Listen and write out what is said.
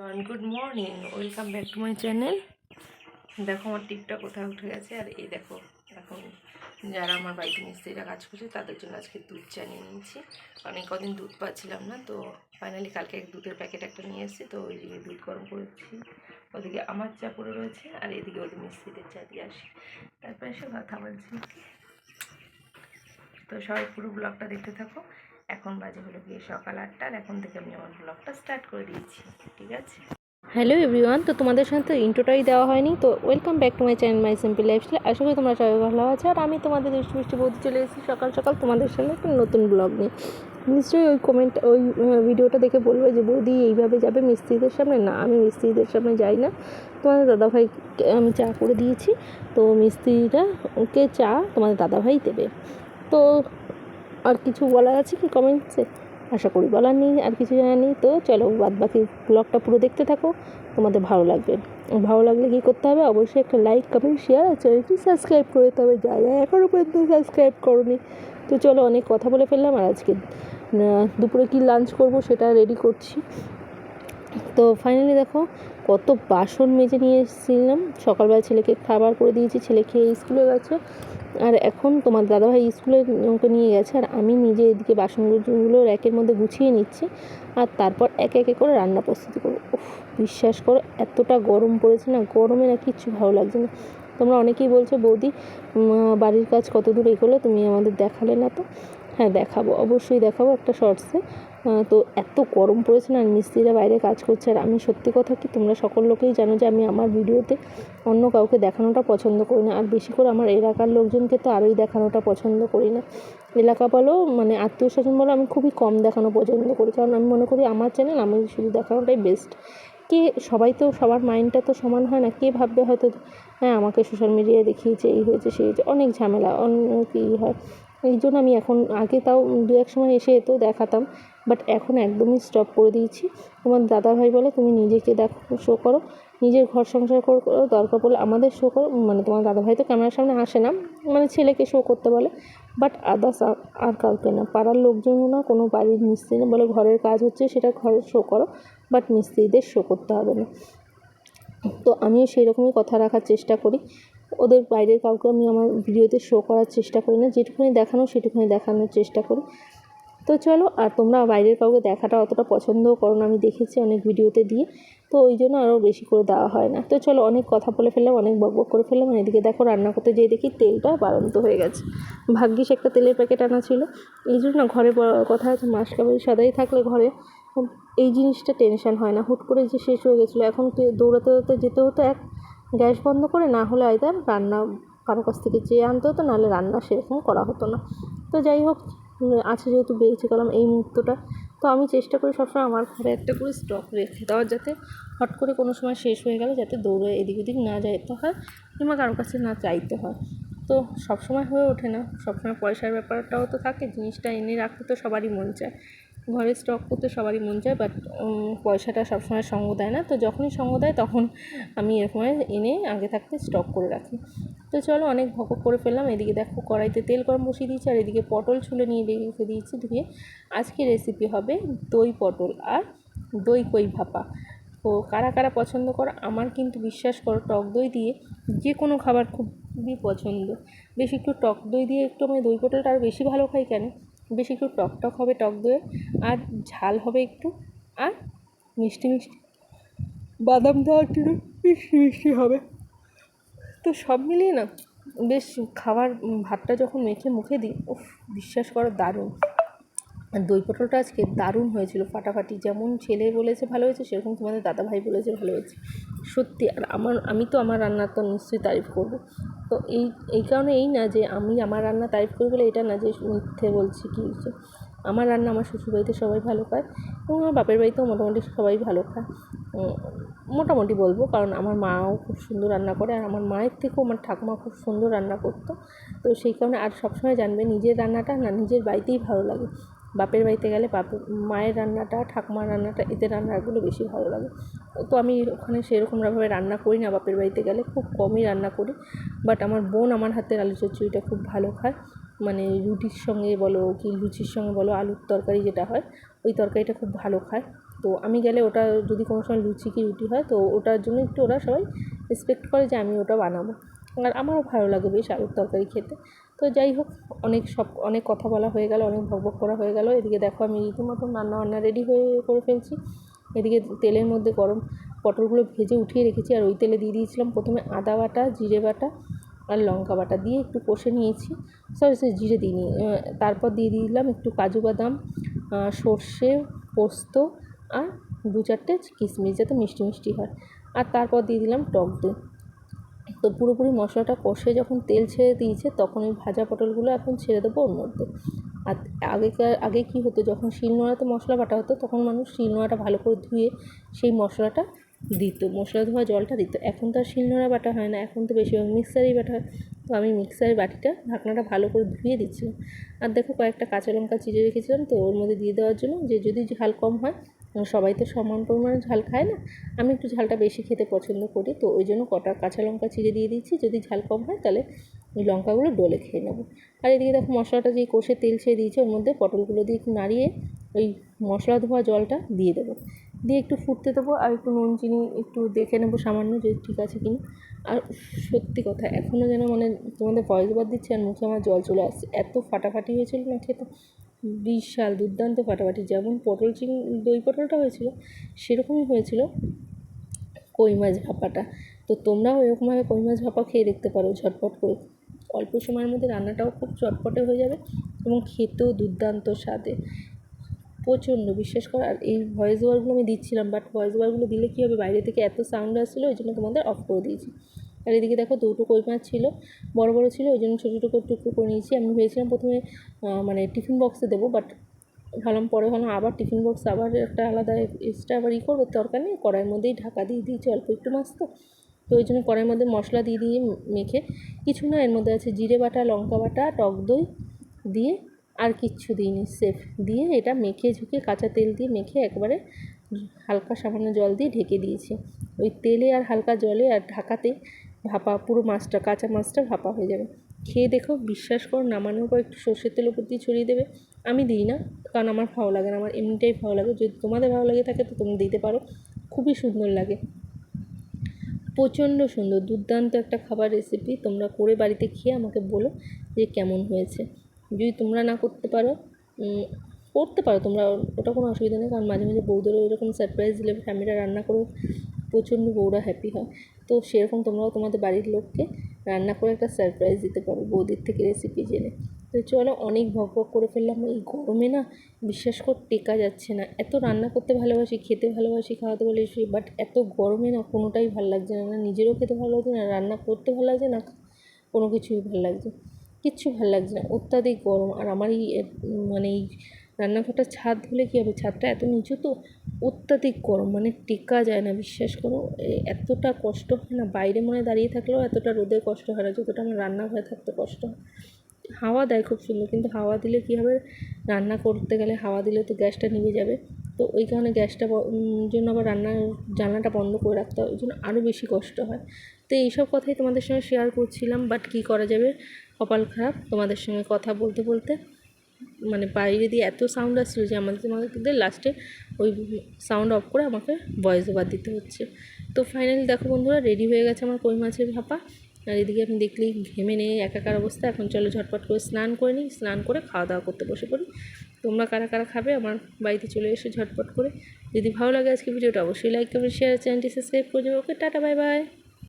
Good morning welcome back to my channel দেখো, আমার টিপটা কোথায় উঠে গেছে? আর এই দেখো, এখন যারা আমার বাড়িতে মিস্ত্রিরা কাজ করছে, তাদের জন্য আজকে দুধ চা নিয়ে নিয়েছি। অনেক কদিন দুধ পাচ্ছিলাম না, তো ফাইনালি কালকে এক দুধের প্যাকেট একটা নিয়ে এসেছি, তো ওইদিকে দুধ গরম করেছি। ওদিকে আমার চা পড়ে রয়েছে, আর এদিকে ওদের মিস্ত্রিদের চা দিয়ে আসি। তারপরে এসে কথা বলছি। তো সবাই পুরো ব্লগটা দেখতে থাকো। এখন বাজে হলো গিয়ে সকাল আটটা এখন থেকে আমি আমার ব্লগটা স্টার্ট করে দিয়েছি, ঠিক আছে? হ্যালো এভরিওয়ান তো তোমাদের সাথে তো ইন্ট্রোটাই দেওয়া হয়নি, তো welcome back to my channel my simple lifestyle আশা করি তোমরা সবাই ভালো আছো, আর আমি তোমাদের দুষ্টু মিষ্টি বলতে চলে এসেছি সকাল সকাল তোমাদের সামনে একটা নতুন ব্লগ নিয়ে। নিশ্চয়ই ওই কমেন্ট ওই ভিডিওটা দেখে বলবে যে, বৌদি, এইভাবে যাবে মিস্ত্রিদের সামনে? না, আমি মিস্ত্রিদের সামনে যাই না। তোমাদের দাদাভাইকে আমি চা করে দিয়েছি, তো মিস্ত্রিরা ওকে চা তোমাদের দাদাভাই দেবে। তো কিছু বলার আছে কি কমেন্টসে আশা করি বলার নেই, আর কিছু জানার নেই। তো চলো বাদ বাকি ব্লগটা পুরো দেখতে থাকো, তোমাদের ভালো লাগবে। ভালো লাগলে কী করতে হবে? অবশ্যই একটা লাইক কমেন্ট শেয়ার আর চ্যানেলটি সাবস্ক্রাইব করে দিতে হবে। যা যা এখনও পর্যন্ত সাবস্ক্রাইব করনি, তো চলো অনেক কথা বলে ফেললাম, আর আজকে দুপুরে কি লাঞ্চ করব সেটা রেডি করছি। তো ফাইনালি দেখো, কত বাসন মেজে নিয়ে এসেছিলাম। সকালবেলা ছেলেকে খাবার করে দিয়েছি, ছেলে খেয়ে স্কুলে গেছে। আর এখন তোমার দাদাভাই স্কুলে ওকে নিয়ে গেছে, আর আমি নিজে এদিকে বাসনগুলো র্যাকের মধ্যে গুছিয়ে নিচ্ছি, আর তারপর একে একে করে রান্না প্রস্তুতি করব। বিশ্বাস করো, এতটা গরম পড়েছে না, গরমে না কিচ্ছু ভালো লাগছে না। তোমরা অনেকেই বলছো, বৌদি বাড়ির কাজ কত দূর এগোলো, তুমি আমাদের দেখালে না তো? হ্যাঁ দেখাবো, অবশ্যই দেখাবো একটা শর্টসে তো এত গরম পড়েছে না মিস্ত্রিরা বাইরে কাজ করছে। আর আমি সত্যি কথা কি, তোমরা সকল লোকেই জানো যে আমি আমার ভিডিওতে অন্য কাউকে দেখানোটা পছন্দ করি না। আর বেশি করে আমার এলাকার লোকজনকে তো আরোই দেখানোটা পছন্দ করি না। এলাকা বলো মানে আত্মীয় স্বজন বলো, আমি খুবই কম দেখানো পছন্দ করি। কারণ আমি মনে করি আমার চ্যানেল আমি শুধু দেখানোটাই বেস্ট কে, সবাই তো, সবার মাইন্ডটা তো সমান হয় না। কে ভাববে হয়তো হ্যাঁ আমাকে সোশ্যাল মিডিয়ায় দেখিয়েছে, এই হয়েছে, সেই হয়েছে, অনেক ঝামেলা অনেক ই হয়। এই জন্য আমি এখন, আগে তাও দু এক সময় এসে তো দেখাতাম। বাট এখন একদমই স্টপ করে দিয়েছি। তোমার দাদাভাই বলে তুমি নিজেকে দেখো শো করো। নিজের ঘর সংসার করো করো, দরকার পড়লে আমাদের শো করো। মানে তোমার দাদাভাই তো ক্যামেরার সামনে আসে না। মানে ছেলেকে শো করতে বলে। বাট আদার্স আর কাউকে না। পাড়ার লোকজনও না কোনো বাড়ির মিস্ত্রি না। বলে ঘরের কাজ হচ্ছে সেটা ঘরে শো করো। বাট মিস্ত্রিদের শো করতে হবে না। তো আমিও সেই রকমই কথা রাখার চেষ্টা করি। ওদের বাইরের কাউকে আমি আমার ভিডিওতে শো করার চেষ্টা করি না। যেটুকুনি দেখানো সেটুকুনি দেখানোর চেষ্টা করি। তো চলো, আর তোমরা বাইরের কাউকে দেখাটা অতটা পছন্দও করো না। আমি দেখেছি অনেক ভিডিওতে দিয়ে, তো ওই জন্য আরও বেশি করে দেওয়া হয় না। তো চলো, অনেক কথা বলে ফেললাম, অনেক বক বক করে ফেললাম এদিকে দেখো রান্না করতে যেয়ে দেখি তেলটা বাড়ন্ত হয়ে গেছে। ভাগ্যিস একটা তেলের প্যাকেট আনা ছিল। এই জন্য না ঘরে কথা আছে মাস কাবারি সাদাই থাকলে ঘরে এই জিনিসটা টেনশন হয় না। হুট করে যে শেষ হয়ে গেছিল। এখন দৌড়াতে দৌড়াতে যেতে হতো এক, গ্যাস বন্ধ করে, না হলে আইদার রান্না কারও কাছ থেকে চেয়ে আনতে হতো নাহলে রান্না সেরকম করা হতো না। তো যাই হোক আছে যেহেতু বেঁচে গেলাম এই মুহূর্তটা। তো আমি চেষ্টা করি সবসময় আমার ঘরে একটা করে স্টক রেখে দেওয়ার যাতে হট করে কোনো সময় শেষ হয়ে গেলে যাতে দৌড়ে এদিক ওদিক না যাইতে হয় কিংবা কারোর কাছে না চাইতে হয়। তো সবসময় হয়ে ওঠে না। সবসময় পয়সার ব্যাপারটাও তো থাকে, জিনিসটা এনে রাখতে তো সবারই মন চায়। ঘরে স্টক করতে সবারই মন চায় বাট পয়সাটা সবসময় সঙ্গ দেয় না। তো যখনই সঙ্গ দেয়, তখন আমি এরকম এনে আগে থাকতে স্টক করে রাখি। তো চলো অনেক ভকক করে ফেললাম। এদিকে দেখো কড়াইতে তেল গরম বসিয়ে দিয়েছি, আর এদিকে পটল ছুলে নিয়ে রেখে দিয়েছি ধুয়ে। আজকে রেসিপি হবে দই পটল আর দই কই ভাপা। তো কারা কারা পছন্দ করো, আমার কিন্তু বিশ্বাস করো, টক দই দিয়ে যে কোনো খাবার খুবই পছন্দ। বেশি একটু টক দই দিয়ে একটু আমি দই পটলটা আরও বেশি ভালো খাই কেন? বেশি একটু টক টক হবে, টক দইয়ে আর ঝাল হবে একটু, আর মিষ্টি মিষ্টি। বাদাম দেওয়ার জন্য মিষ্টি মিষ্টি হবে। তো সব মিলিয়ে না, বেশ খাবার, ভাতটা যখন মেখে মুখে দিই, উফ, বিশ্বাস করো দারুণ। দই পটলটা আজকে দারুণ হয়েছিল, ফাটাফাটি। যেমন ছেলে বলেছে ভালো হয়েছে, সেরকম তোমাদের দাদাভাই বলেছে ভালো হয়েছে। সত্যি, আর আমার, আমি তো আমার রান্নার তো নিশ্চয়ই তারিফ করব। তো এই এই কারণে এই না যে আমি আমার রান্না তারিফ করি বলে এটা না যে মিথ্যে বলছি কি আমার রান্না আমার শ্বশুরবাড়িতে সবাই ভালো খায় এবং আমার বাপের বাড়িতেও মোটামুটি সবাই ভালো খায়। মোটামুটি বলব, কারণ আমার মাও খুব সুন্দর রান্না করে আর আমার মায়ের থেকেও আমার ঠাকুমা খুব সুন্দর রান্না করতো। তো সেই কারণে আর সবসময় জানবে নিজের রান্নাটা না নিজের বাড়িতেই ভালো লাগে। বাপের বাড়িতে গেলে বাপের মায়ের রান্নাটা, ঠাকুমার রান্নাটা, এদের রান্নাগুলো বেশি ভালো লাগে। তো আমি ওখানে সেরকমভাবে রান্না করি না, বাপের বাড়িতে গেলে খুব কমই রান্না করি। বাট আমার বোন আমার হাতের আলু চচ্চড়িটা খুব ভালো খায়। মানে রুটির সঙ্গে বলো কি লুচির সঙ্গে বলো, আলুর তরকারি যেটা হয়, ওই তরকারিটা খুব ভালো খায়। তো আমি গেলে ওটা যদি কোনো সময় লুচি কি রুটি হয়, তো ওটার জন্য একটু ওরা সবাই এক্সপেক্ট করে যে আমি ওটা বানাবো। আর আমারও ভালো লাগে বেশ আলুর তরকারি খেতে। তো যাই হোক, অনেক সব, অনেক কথা বলা হয়ে গেল, অনেক ভকভক করা হয়ে গেল। এদিকে দেখো আমি রীতিমতো রান্না বান্না রেডি হয়ে করে ফেলছি। এদিকে তেলের মধ্যে গরম পটলগুলো ভেজে উঠিয়ে রেখেছি, আর ওই তেলে দিয়ে দিয়েছিলাম প্রথমে আদা বাটা, জিরে বাটা আর লঙ্কা বাটা দিয়ে একটু কষে নিয়েছি। সরি সরি জিরে দিইনি। তারপর দিয়ে দিলাম একটু কাজু বাদাম সর্ষে, পোস্ত আর দু চারটে কিশমিশ, যাতে মিষ্টি মিষ্টি হয়। আর তারপর দিয়ে দিলাম টক দই। তো পুরোপুরি মশলাটা কষে যখন তেল ছেড়ে দিয়েছে, তখন ওই ভাজা পটলগুলো এখন ছেড়ে দেবো ওর মধ্যে। আর আগেকার, আগে কী হতো, যখন শিলনোড়াতে মশলা বাটা হতো, তখন মানুষ শিলনোড়াটা ভালো করে ধুয়ে সেই মশলাটা দিত, মশলা ধোয়া জলটা দিত। এখন তো আর শিলনোড়া বাটা হয় না, এখন তো বেশিরভাগ মিক্সারেই বাটা হয়। তো আমি মিক্সারের বাটিটা, ঢাকনাটা ভালো করে ধুয়ে দিচ্ছিলাম। আর দেখো কয়েকটা কাঁচা লঙ্কা চিড়ে রেখেছিলাম তো, ওর মধ্যে দিয়ে দেওয়ার জন্য যে যদি ঝাল কম হয় সবাই তো সমান পরিমাণে ঝাল খায় না। আমি একটু ঝালটা বেশি খেতে পছন্দ করি, তো ওই জন্য কটা কাঁচা লঙ্কা চিড়ে দিয়ে দিচ্ছি। যদি ঝাল কম হয় তাহলে ওই লঙ্কাগুলো ডলে খেয়ে নেব। আর এদিকে দেখো মশলাটা যেই কষে তেল ছেড়ে দিয়েছে, ওর মধ্যে পটলগুলো দিয়ে একটু নাড়িয়ে ওই মশলা ধোয়া জলটা দিয়ে দেবো। দিয়ে একটু ফুটতে দেবো আর একটু নুন, চিনি একটু দেখে নেব সামান্য যে ঠিক আছে কিনা। আর সত্যি কথা এখনও যেন মানে তোমাদের ভয়েস ওভার দিচ্ছে আর মুখে আমার জল চলে আসছে। এত ফাটাফাটি হয়েছিল না খেতে। বিশাল দুর্দান্ত ফাটাফাটি যেমন পটল চিং, দই পটলটা হয়েছিল, সেরকমই হয়েছিল কই মাছ ভাপাটা। তো তোমরাও এরকমভাবে কই মাছ ভাপা খেয়ে দেখতে পারো, ঝটপট করে। অল্প সময়ের মধ্যে রান্নাটাও খুব চটপটে হয়ে যাবে এবং খেতেও দুর্দান্ত স্বাদে। প্রচণ্ড, বিশ্বাস করো। আর এই ভয়েস ওভারগুলো আমি দিচ্ছিলাম বাট ভয়েস ওভারগুলো দিলে কী হবে? বাইরে থেকে এত সাউন্ড আসছিল, ওই জন্য তোমাদের অফ করে দিয়েছি। আর এদিকে দেখো দুটো কই মাছ ছিল, বড় বড় ছিল ওই জন্য ছোটো ছোটো করে টুকরো করে নিয়েছি। আমি ভেবেছিলাম প্রথমে মানে টিফিন বক্সে দেবো বাট ভাবলাম পরে ভাবলাম আবার টিফিন বক্স, আবার একটা আলাদা এক্সট্রা আবার ই করব, দরকার নেই। কড়াইয়ের মধ্যেই ঢাকা দিয়ে দিয়েছি অল্প একটু মাছ তো। তো ওই জন্য কড়াইয়ের মধ্যে মশলা দিয়ে দিয়ে মেখে, কিছু না, এর মধ্যে আছে জিরে বাটা, লঙ্কা বাটা, টক দই দিয়ে আর কিচ্ছু দিইনি, সেফ। দিয়ে এটা মেখে ঝুঁকে কাঁচা তেল দিয়ে মেখে একবারে হালকা সামান্য জল দিয়ে ঢেকে দিয়েছি। ওই তেলে আর হালকা জলে আর ঢাকাতে ভাপা, পুরো মাছটা, কাঁচা মাছটা ভাপা হয়ে যাবে। খেয়ে দেখো, বিশ্বাস করো, নামানোর পর একটু সর্ষের তেল উপর দিয়ে ছড়িয়ে দেবে। আমি দিই না, কারণ আমার ভালো লাগে না, আমার এমনিটাই ভালো লাগে। যদি তোমাদের ভালো লাগে থাকে তো তুমি দিতে পারো। খুবই সুন্দর লাগে। প্রচণ্ড সুন্দর, দুর্দান্ত একটা খাবার রেসিপি তোমরা করে বাড়িতে খেয়ে আমাকে বলো যে কেমন হয়েছে। যদি তোমরা না করতে পারো করতে পারো তোমরা, ওটা কোনো অসুবিধা নেই, কারণ মাঝে মাঝে বৌদেরও এরকম সারপ্রাইজ দিলে, ফ্যামিলিরা রান্না করে প্রচণ্ড বউরা হ্যাপি হয়। তো সেরকম তোমরাও তোমাদের বাড়ির লোককে রান্না করে একটা সারপ্রাইজ দিতে পারো বৌদির থেকে রেসিপি জেনে। তো চলো অনেক ভক করে ফেললাম। এই গরমে না বিশ্বাস কর টেকা যাচ্ছে না। এত রান্না করতে ভালোবাসি, খেতে ভালোবাসি, খাওয়াতে ভালোবাসি বাট এত গরমে না কোনোটাই ভালো লাগছে না। না নিজেরও খেতে ভালো লাগছে না, রান্না করতে ভালো লাগছে না, কোনো কিছুই ভালো লাগছে কিচ্ছু ভালো লাগছে না। অত্যাধিক গরম। আর আমার এই মানে এই রান্নাঘরটা ছাদ হলে কী হবে? ছাদটা এত নিচু তো? অত্যাধিক গরম মানে টেকা যায় না, বিশ্বাস করো। এতটা কষ্ট হয় না, বাইরে মনে দাঁড়িয়ে থাকলেও এতটা রোদে কষ্ট হয় না, যতটা আমার রান্না রান্নাঘরে থাকতে কষ্ট হয়। হাওয়া দেয় খুব সুন্দর, কিন্তু হাওয়া দিলে কী হবে? রান্না করতে গেলে হাওয়া দিলে তো গ্যাসটা নিভে যাবে। তো ওই কারণে গ্যাসটা জন্য আবার রান্নার জানলাটা বন্ধ করে রাখতে হয়, ওই জন্য আরও বেশি কষ্ট হয়। তো এইসব কথাই তোমাদের সঙ্গে শেয়ার করছিলাম বাট কী করা যাবে? কপাল খারাপ, তোমাদের সঙ্গে কথা বলতে বলতে। মানে বাইরে দিয়ে এত সাউন্ড আসছিল যে আমাদের তোমাদের লাস্টে ওই সাউন্ড অফ করে আমাকে ভয়েস ওভার দিতে হচ্ছে। তো ফাইনালি দেখো বন্ধুরা রেডি হয়ে গেছে আমার কই মাছের ভাপা। আর এদিকে আমি দেখলেই ঘেমে নেই, একাকার অবস্থা। এখন চলো ঝটপট করে স্নান করে নিই, স্নান করে খাওয়া দাওয়া করতে বসে পড়ি। তোমরা কারা কারা খাবে আমার বাড়িতে চলে এসে ঝটপট করে। যদি ভালো লাগে আজকে ভিডিওটা অবশ্যই লাইক করবে শেয়ার চ্যানেলটি সাবস্ক্রাইব করে দেবে ওকে টাটা বাই বাই